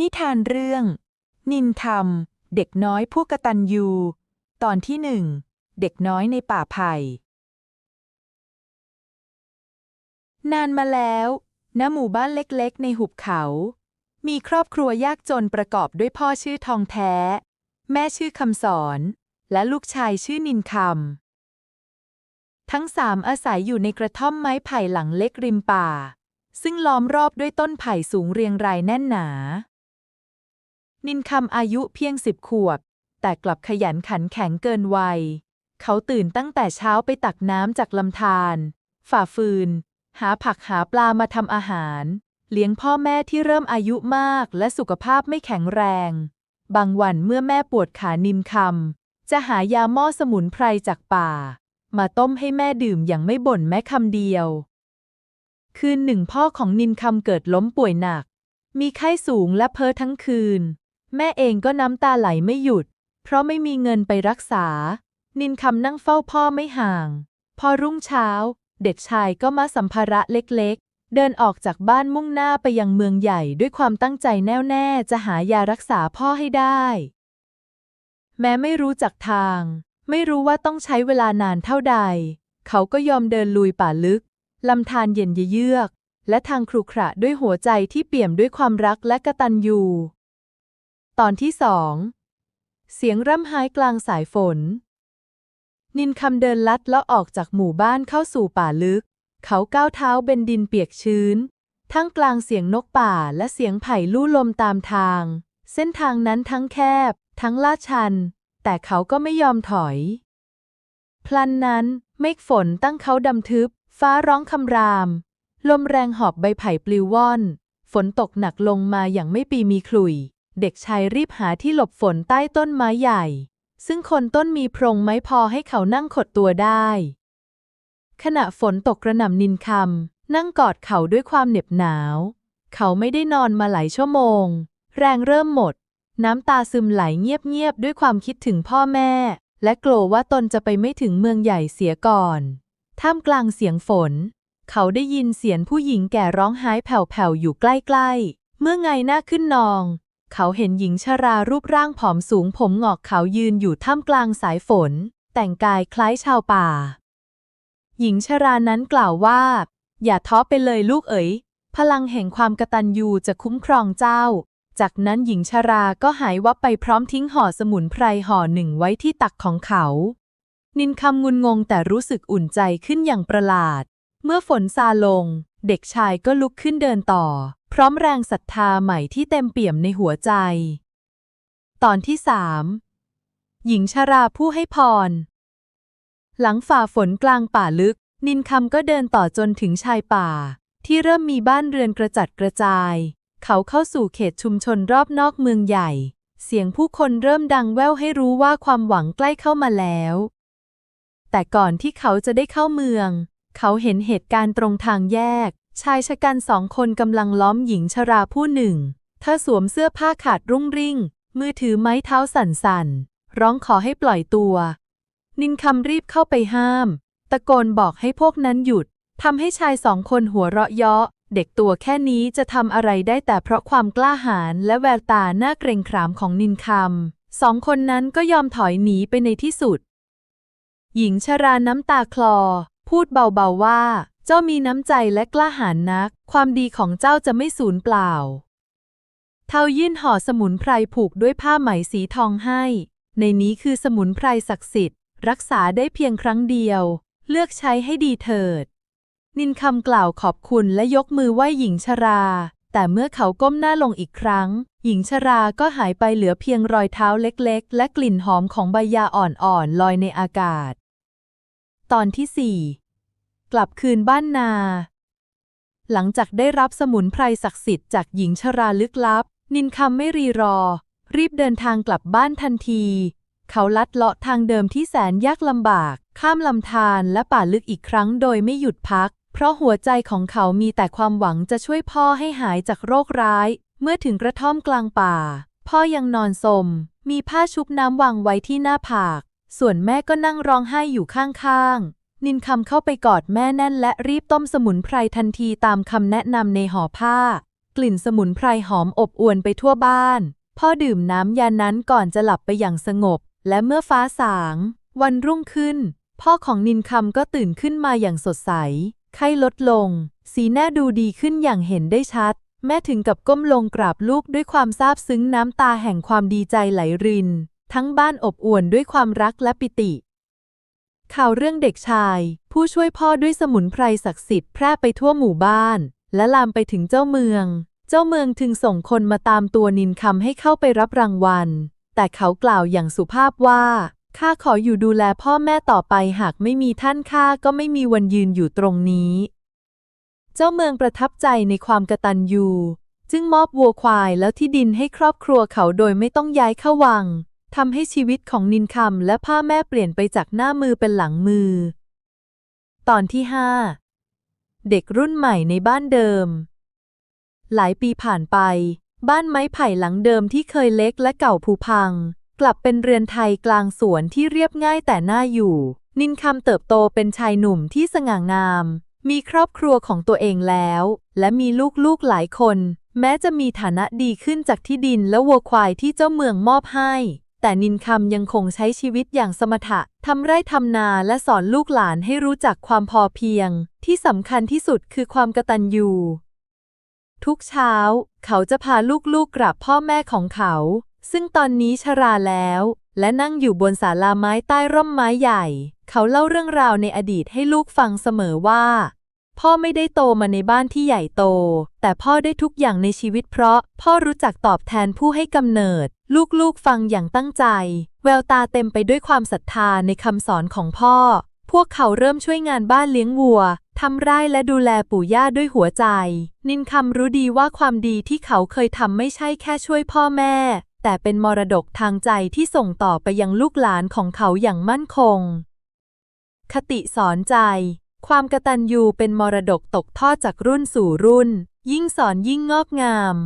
นิทานเรื่อง นินทำเด็กน้อยผู้กตัญญูตอนที่หนึ่ง เด็กน้อยในป่าไผ่ นานมาแล้ว ณ หมู่บ้านเล็กๆ ในหุบเขา มีครอบครัวยากจนประกอบด้วยพ่อชื่อทองแท้ แม่ชื่อคำสอน และลูกชายชื่อนินคำ ทั้งสามอาศัยอยู่ในกระท่อมไม้ไผ่หลังเล็กริมป่าซึ่งล้อมรอบด้วยต้นไผ่สูงเรียงรายแน่นหนา นินคำอายุเพียงสิบขวบ แต่กลับขยันขันแข็งเกินวัย เขาตื่นตั้งแต่เช้าไปตักน้ำจากลำธารฝ่าฟืน หาผักหาปลามาทำอาหาร เลี้ยงพ่อแม่ที่เริ่มอายุมากและสุขภาพไม่แข็งแรง บางวันเมื่อแม่ปวดขานินคำจะหายาหม้อสมุนไพรจากป่า มาต้มให้แม่ดื่มอย่างไม่บ่นแม้คำเดียว คืนหนึ่งพ่อของนินคำเกิดล้มป่วยหนัก มีไข้สูงและเพ้อทั้งคืน แม่เองก็น้ำตาไหลไม่หยุด เพราะไม่มีเงินไปรักษา นินคำนั่งเฝ้าพ่อไม่ห่าง พอรุ่งเช้า เด็กชายก็มาสัมภาระเล็กๆ เดินออกจากบ้านมุ่งหน้าไปยังเมืองใหญ่ด้วยความตั้งใจแน่วแน่จะหายารักษาพ่อให้ได้ แม้ไม่รู้จักทาง ไม่รู้ว่าต้องใช้เวลานานเท่าใด เขาก็ยอมเดินลุยป่าลึกลำธารเย็นเยือก และทางครุขระด้วยหัวใจที่เปี่ยมด้วยความรักและกตัญญู ตอนที่สอง เสียงร่ำไห้กลางสายฝน นินคำเดินลัดเลาะออกจากหมู่บ้านเข้าสู่ป่าลึก เขาก้าวเท้าเป็นดินเปียกชื้น ทั้งกลางเสียงนกป่าและเสียงไผ่ลู่ลมตามทาง เส้นทางนั้นทั้งแคบ ทั้งลาดชัน แต่เขาก็ไม่ยอมถอย พลันนั้นเมฆฝนตั้งเขาดำทึบ ฟ้าร้องคำราม ลมแรงหอบใบไผ่ปลิวว่อน ฝนตกหนักลงมาอย่างไม่ปีมีขลุย เด็กชายรีบหาที่หลบฝนใต้ต้นไม้ใหญ่ ซึ่งคนต้นมีโพรงไม้พอให้เขานั่งขดตัวได้ ขณะฝนตกกระหน่ำนินคำนั่งกอดเขาด้วยความเหน็บหนาว เขาไม่ได้นอนมาหลายชั่วโมง แรงเริ่มหมด น้ำตาซึมไหลเงียบๆด้วยความคิดถึงพ่อแม่ และกลัวว่าตนจะไปไม่ถึงเมืองใหญ่เสียก่อน ท่ามกลางเสียงฝน เขาได้ยินเสียงผู้หญิงแก่ร้องไห้แผ่วๆอยู่ใกล้ๆ เมื่อไงหน้าขึ้นนอง เขาเห็นหญิงชรารูปร่างผอมสูงผมหงอกเขายืนอยู่ท่ามกลางสายฝน แต่งกายคล้ายชาวป่า หญิงชรานั้นกล่าวว่า อย่าท้อไปเลยลูกเอ๋ย พลังแห่งความกตัญญูจะคุ้มครองเจ้า จากนั้นหญิงชราก็หายวับไปพร้อมทิ้งห่อสมุนไพรห่อหนึ่งไว้ที่ตักของเขา นินคำงุนงงแต่รู้สึกอุ่นใจขึ้นอย่างประหลาด เมื่อฝนซาลง เด็กชายก็ลุกขึ้นเดินต่อ ร้อมแรงศรัทธาใหม่ที่เต็มเปี่ยมในหัวใจ ตอนที่สามหญิงชราผู้ให้พร หลังฝ่าฝนกลางป่าลึก นินคำก็เดินต่อจนถึงชายป่า ที่เริ่มมีบ้านเรือนกระจัดกระจาย เขาเข้าสู่เขตชุมชนรอบนอกเมืองใหญ่ เสียงผู้คนเริ่มดังแว่วให้รู้ว่าความหวังใกล้เข้ามาแล้ว แต่ก่อนที่เขาจะได้เข้าเมือง เขาเห็นเหตุการณ์ตรงทางแยก ชายชะกันสองคนกำลังล้อมหญิงชราผู้หนึ่ง เธอสวมเสื้อผ้าขาดรุ่งริ่ง มือถือไม้เท้าสั่นๆ ร้องขอให้ปล่อยตัว นินคำรีบเข้าไปห้าม ตะโกนบอกให้พวกนั้นหยุด ทำให้ชายสองคนหัวเราะเยาะ เด็กตัวแค่นี้จะทำอะไรได้แต่เพราะความกล้าหาญและแววตาหน้าเกรงขามของนินคำ สองคนนั้นก็ยอมถอยหนีไปในที่สุด หญิงชราน้ำตาคลอ พูดเบาๆว่า เจ้ามีน้ำใจและกล้าหาญนัก ความดีของเจ้าจะไม่สูญเปล่า เทายื่นห่อสมุนไพรผูกด้วยผ้าไหมสีทองให้ ในนี้คือสมุนไพรศักดิ์สิทธิ์ รักษาได้เพียงครั้งเดียว เลือกใช้ให้ดีเถิด นินคำกล่าวขอบคุณและยกมือไหว้หญิงชรา แต่เมื่อเขาก้มหน้าลงอีกครั้ง หญิงชราก็หายไปเหลือเพียงรอยเท้าเล็กๆ และกลิ่นหอมของใบยาอ่อนๆลอยในอากาศ ตอนที่สี่ กลับคืนบ้านนา หลังจากได้รับสมุนไพรศักดิ์สิทธิ์จากหญิงชราลึกลับ นินคำไม่รีรอ รีบเดินทางกลับบ้านทันที เขาลัดเลาะทางเดิมที่แสนยากลำบาก ข้ามลำธารและป่าลึกอีกครั้งโดยไม่หยุดพัก เพราะหัวใจของเขามีแต่ความหวังจะช่วยพ่อให้หายจากโรคร้าย เมื่อถึงกระท่อมกลางป่า พ่อยังนอนสม มีผ้าชุบน้ำวางไว้ที่หน้าผาก ส่วนแม่ก็นั่งร้องไห้อยู่ข้างๆ นินคำเข้าไปกอดแม่แน่นและรีบต้มสมุนไพรทันทีตามคำแนะนำในห่อผ้า กลิ่นสมุนไพรหอมอบอวนไปทั่วบ้าน พ่อดื่มน้ำยานั้นก่อนจะหลับไปอย่างสงบ และเมื่อฟ้าสาง วันรุ่งขึ้น พ่อของนินคำก็ตื่นขึ้นมาอย่างสดใส ไข้ลดลง สีหน้าดูดีขึ้นอย่างเห็นได้ชัด แม่ถึงกับก้มลงกราบลูกด้วยความซาบซึ้งน้ำตาแห่งความดีใจไหลริน ทั้งบ้านอบอวลด้วยความรักและปิติ ข่าวเรื่องเด็กชาย ผู้ช่วยพ่อด้วยสมุนไพรศักดิ์สิทธิ์แพร่ไปทั่วหมู่บ้าน และลามไปถึงเจ้าเมือง เจ้าเมืองถึงส่งคนมาตามตัวนินคำให้เข้าไปรับรางวัล แต่เขากล่าวอย่างสุภาพว่าข้าขออยู่ดูแลพ่อแม่ต่อไปหากไม่มีท่านข้าก็ไม่มีวันยืนอยู่ตรงนี้ เจ้าเมืองประทับใจในความกตัญญู จึงมอบวัวควายแล้วที่ดินให้ครอบครัวเขาโดยไม่ต้องย้ายเข้าวัง ทำให้ชีวิตของนินคำและพ่อแม่เปลี่ยนไปจากหน้ามือเป็นหลังมือ ตอนที่ 5 เด็กรุ่นใหม่ในบ้านเดิม หลายปีผ่านไป บ้านไม้ไผ่หลังเดิมที่เคยเล็กและเก่าผุพัง กลับเป็นเรือนไทยกลางสวนที่เรียบง่ายแต่น่าอยู่ นินคำเติบโตเป็นชายหนุ่มที่สง่างาม มีครอบครัวของตัวเองแล้ว และมีลูกๆหลายคน แม้จะมีฐานะดีขึ้นจากที่ดินและวัวควายที่เจ้าเมืองมอบให้ แต่นินคำยังคงใช้ชีวิตอย่างสมถะทำไร่ทำนาและสอนลูกหลานให้รู้จักความพอเพียง ที่สำคัญที่สุดคือความกตัญญูทุกเช้า เขาจะพาลูกๆกราบพ่อแม่ของเขา ซึ่งตอนนี้ชราแล้ว และนั่งอยู่บนศาลาไม้ใต้ร่มไม้ใหญ่ เขาเล่าเรื่องราวในอดีตให้ลูกฟังเสมอว่า พ่อไม่ได้โตมาในบ้านที่ใหญ่โต แต่พ่อได้ทุกอย่างในชีวิตเพราะ พ่อรู้จักตอบแทนผู้ให้กำเนิด ลูกๆฟังอย่างตั้งใจ แววตาเต็มไปด้วยความศรัทธาในคำสอนของพ่อ พวกเขาเริ่มช่วยงานบ้านเลี้ยงวัวทำไร่และดูแลปู่ย่าด้วยหัวใจ นินคำรู้ดีว่าความดีที่เขาเคยทำไม่ใช่แค่ช่วยพ่อแม่ แต่เป็นมรดกทางใจที่ส่งต่อไปยังลูกหลานของเขาอย่างมั่นคง คติสอนใจ ความกระตันยูเป็นมรดกตกทอดจากรุ่นสู่รุ่น ยิ่งสอนยิ่งงอกงาม